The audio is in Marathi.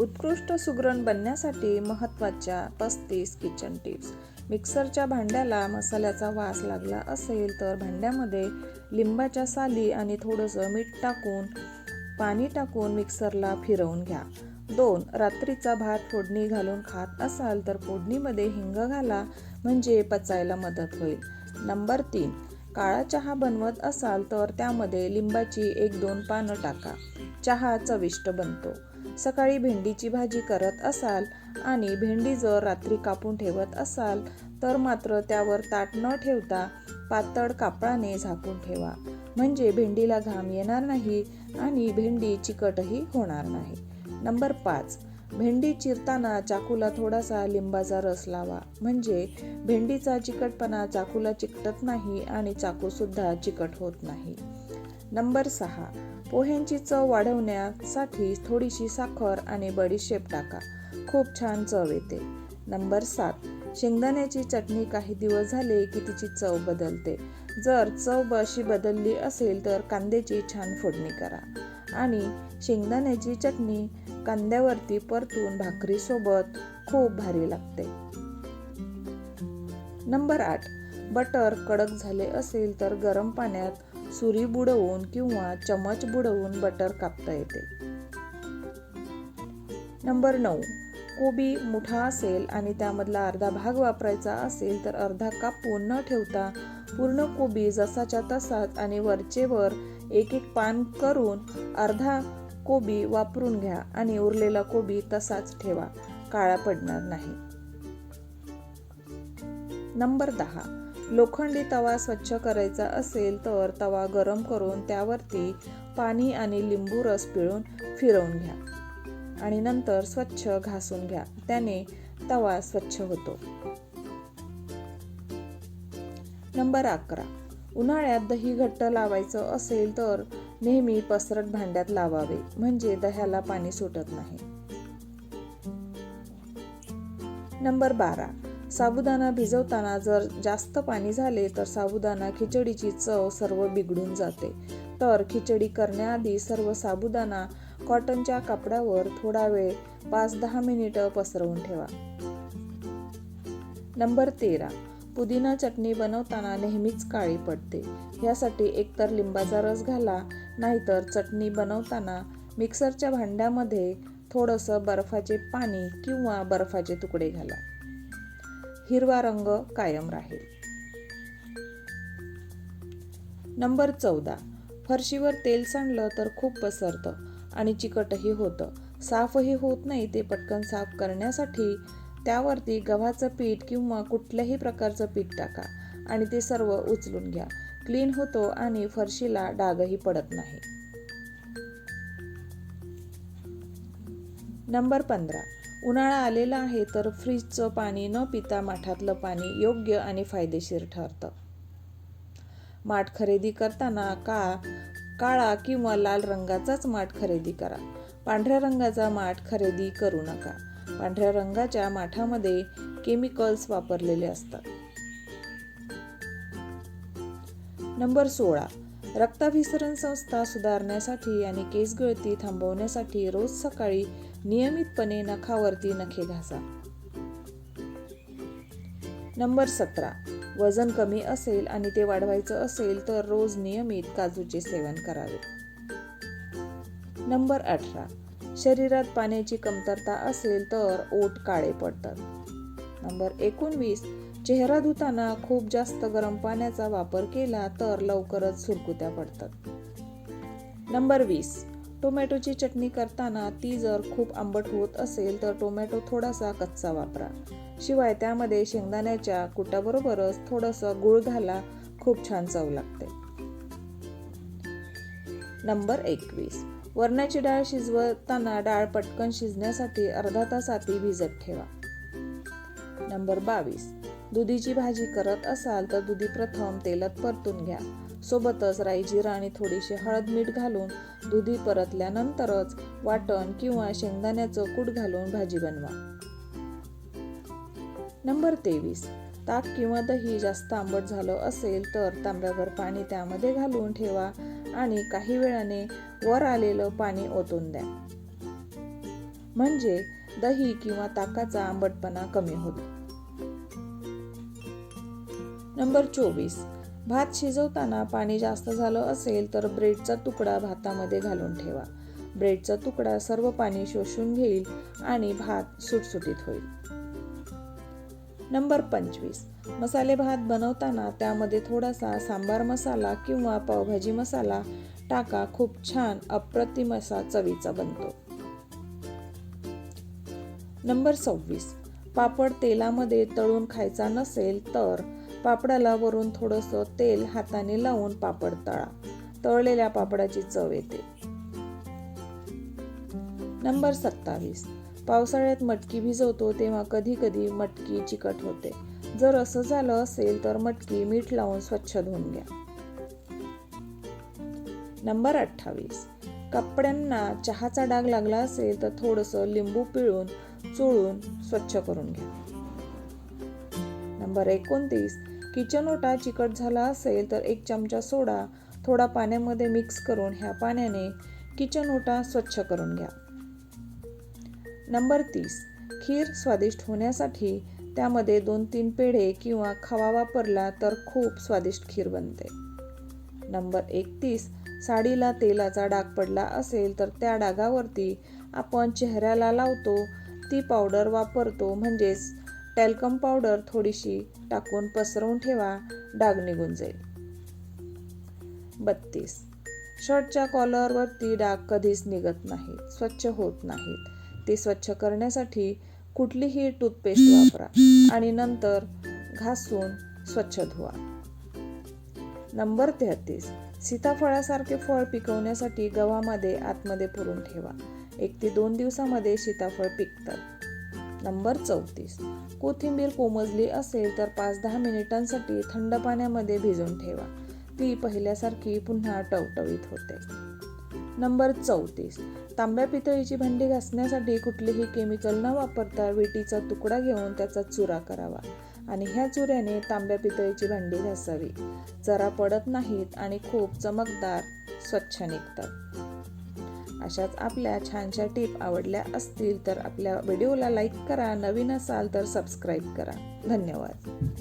उत्कृष्ट सुगरण बनण्यासाठी महत्त्वाच्या पस्तीस किचन टिप्स मिक्सरच्या भांड्याला मसाल्याचा वास लागला असेल तर भांड्यामध्ये लिंबाच्या साली आणि थोडंसं मीठ टाकून पाणी टाकून मिक्सरला फिरवून घ्या. दोन रात्रीचा भात फोडणी घालून खात असाल तर फोडणीमध्ये हिंग घाला म्हणजे पचायला मदत होईल. नंबर तीन काळा चहा बनवत असाल तर त्यामध्ये लिंबाची एक दोन पानं टाका. चहा चविष्ट बनतो. सकाळी भेंडीची भाजी करत असाल आणि भेंडी जर रात्री कापून ठेवत असाल तर मात्र त्यावर ताट न ठेवता पातळ कापडाने झाकून ठेवा. म्हणजे भेंडीला घाम येणार नाही आणि भेंडी चिकटही होणार नाही. नंबर पाच. भेंडी चिरताना चाकूला थोडासा लिंबाचा रस लावा. म्हणजे भेंडीचा चिकटपणा चाकूला चिकटत नाही आणि चाकूसुद्धा चिकट होत नाही. नंबर सहा. पोह्यांची चव वाढवण्यासाठी थोडीशी साखर आणि बडीशेप टाका. खूप छान चव येते. नंबर सात. शेंगदाण्याची चटणी काही दिवस झाले की तिची चव बदलते. जर चव अशी बदलली असेल तर कांद्याची छान फोडणी करा. आणि शेंगदाण्याची चटणी कांद्यावरती परतून भाकरीसोबत खूप भारी लागते. नंबर आठ. बटर कडक झाले असेल तर गरम पाण्यात सुरी बुडवून किंवा चमच बुडवून बटर कापता येते. नंबर नऊ. कोबी मोठा असेल आणि त्यामधला अर्धा भाग वापरायचा असेल तर अर्धा कापून न ठेवता पूर्ण कोबी जसाच्या तसाच आणि वरचे वर एक एक पान करून अर्धा कोबी वापरून घ्या आणि उरलेला कोबी तसाच ठेवा. काळा पडणार नाही. नंबर दहा. लोखंडी तवा स्वच्छ करायचा असेल तर तवा गरम करून त्यावरती पाणी आणि लिंबू रस पिळून फिरवून घ्या. आणि नंतर स्वच्छ घासून घ्या. त्याने तवा स्वच्छ होतो. नंबर अकरा. उन्हाळ्यात दही घट्ट लावायचं असेल तर नेहमी पसरट भांड्यात लावावे. म्हणजे दह्याला पाणी सुटत नाही. नंबर बारा. साबुदाणा भिजवताना जर जास्त पाणी झाले तर साबुदाणा खिचडीची चव सर्व बिघडून जाते. तर खिचडी करण्याआधी सर्व साबुदाणा कॉटनच्या कापडावर थोडा वेळ पाच दहा मिनिटं पसरवून ठेवा. नंबर तेरा. पुदिना चटणी बनवताना नेहमीच काळी पडते. यासाठी एकतर लिंबाचा रस घाला नाहीतर चटणी बनवताना मिक्सरच्या भांड्यामध्ये थोडंसं बर्फाचे पाणी किंवा बर्फाचे तुकडे घाला. हिरवा रंग कायम राहील. नंबर चौदा. फरशीवर तेल सांडलं तर खूप पसरतं आणि चिकटही होतं. साफही होत नाही ते पटकन साफ करण्यासाठी त्यावरती गव्हाचं पीठ किंवा कुठल्याही प्रकारचं पीठ टाका आणि ते सर्व उचलून घ्या. क्लीन होतो आणि फरशीला डागही पडत नाही. नंबर पंधरा. उन्हाळा आलेला आहे तर फ्रीजचं पाणी न पिता माठातलं पाणी योग्य आणि फायदेशीर ठरतं. माठ खरेदी करताना का काळा किंवा लाल रंगाचाच माठ खरेदी करा. पांढऱ्या रंगाचा माठ खरेदी करू नका. पांढऱ्या रंगाच्या माठामध्ये केमिकल्स वापरलेले असतात. नंबर सोळा. रक्ताभिसरण संस्था सुधारण्यासाठी आणि केस गळती थांबवण्यासाठी रोज सकाळी नियमितपणे नखावरती नखे घासा. नंबर सतरा. वजन कमी असेल आणि ते वाढवायचं असेल तर रोज नियमित काजूचे सेवन करावे. नंबर अठरा. शरीरात पाण्याची कमतरता असेल तर ओठ काळे पडतात. नंबर एकोणवीस. चेहरा धुताना खूप जास्त गरम पाण्याचा वापर केला तर लवकरच सुरकुत्या पडतात. नंबर वीस. टोमॅटोची चटणी करताना ती जर खूप आंबट होत असेल तर टोमॅटो थोडासा कच्चा वापरा. शिवाय त्यामध्ये शेंगदाण्याच्या कुटाबरोबरच थोडंसं गुळ घाला खूप छान चव लागते. नंबर एकवीस. वरणाची डाळ शिजवताना डाळ पटकन शिजण्यासाठी अर्धा तास आधी भिजत ठेवा. नंबर बावीस. दुधीची भाजी करत असाल तर दुधी प्रथम तेलात परतून घ्या. सोबतच राई जिरा आणि थोडीशी हळद मीठ घालून दुधी परतल्यानंतरच वाटण किंवा शेंगदाण्याचं कूट घालून भाजी बनवा. नंबर तेवीस. ताक किंवा दही जास्त आंबट झालं असेल तर तांब्याभर पाणी त्यामध्ये घालून ठेवा आणि काही वेळाने वर आलेलं पाणी ओतून द्या. म्हणजे दही किंवा ताकाचा आंबटपणा कमी होतो. नंबर चोवीस. भात शिजवताना पाणी जास्त झालं असेल तर ब्रेडचा तुकडा भातामध्ये घालून ठेवा. ब्रेडचा तुकडा सर्व पाणी शोषून घेईल आणि भात सुटसुटीत होईल. नंबर पंचवीस. मसाले भात बनवताना त्यामध्ये थोडासा सांबार मसाला किंवा पावभाजी मसाला टाका. खूप छान अप्रतिम असा चवीचा बनतो. नंबर सव्वीस. पापड तेलामध्ये तळून खायचा नसेल तर पापडाला वरून थोडंसं तेल हाताने लावून पापड तळा. तळलेल्या पापडाची चव येते. नंबर सत्तावीस. पावसाळ्यात मटकी भिजवतो तेव्हा कधी कधी मटकी चिकट होते. जर असं झालं असेल तर मटकी मीठ लावून स्वच्छ धुवून घ्या. नंबर अठ्ठावीस. कपड्यांना चहाचा डाग लागला असेल तर थोडंसं लिंबू पिळून चोळून स्वच्छ करून घ्या. नंबर एकोणतीस. किचन ओटा चिकट झाला असेल तर एक चमचा सोडा थोडा पाण्यामध्ये मिक्स करून ह्या पाण्याने किचन ओटा स्वच्छ करून घ्या. नंबर तीस. खीर स्वादिष्ट होण्यासाठी त्यामध्ये दोन तीन पेढे किंवा खवा वापरला तर खूप स्वादिष्ट खीर बनते. नंबर एकतीस. साडीला तेलाचा डाग पडला असेल तर त्या डागावरती आपण चेहऱ्याला लावतो ती पावडर वापरतो म्हणजेच टॅल्कम पावडर थोडीशी टाकून पसरवून ठेवा डाग निघून जाईल. बत्तीस. शर्टच्या कॉलरवरती डाग कधीच निघत नाहीत स्वच्छ होत नाहीत. ते स्वच्छ करण्यासाठी कुठलीही टूथपेस्ट वापरा आणि नंतर घासून स्वच्छ धुवा. नंबर तेहतीस. सीताफळासारखे फळ पिकवण्यासाठी गव्हामध्ये आतमध्ये पुरून ठेवा. एक ते दोन दिवसामध्ये सीताफळ पिकतात. नंबर चौतीस. कोथिंबीर कोमजली असेल तर पाच दहा मिनिटांसाठी थंड पाण्यामध्ये भिजवून ठेवा. ती पहिल्यासारखी पुन्हा टवटवीत होते. नंबर चौतीस. तांब्या पितळीची भांडी घासण्यासाठी कुठलेही केमिकल न वापरता विटीचा तुकडा घेऊन त्याचा चुरा करावा आणि ह्या चुऱ्याने तांब्या पितळीची भांडी घासावी. जरा पडत नाहीत आणि खूप चमकदार स्वच्छ निघतात. अशाच आपल्या छानशा टीप आवडल्या असतील तर आपल्या व्हिडिओला लाईक करा नवीन असाल तर सबस्क्राईब करा. धन्यवाद.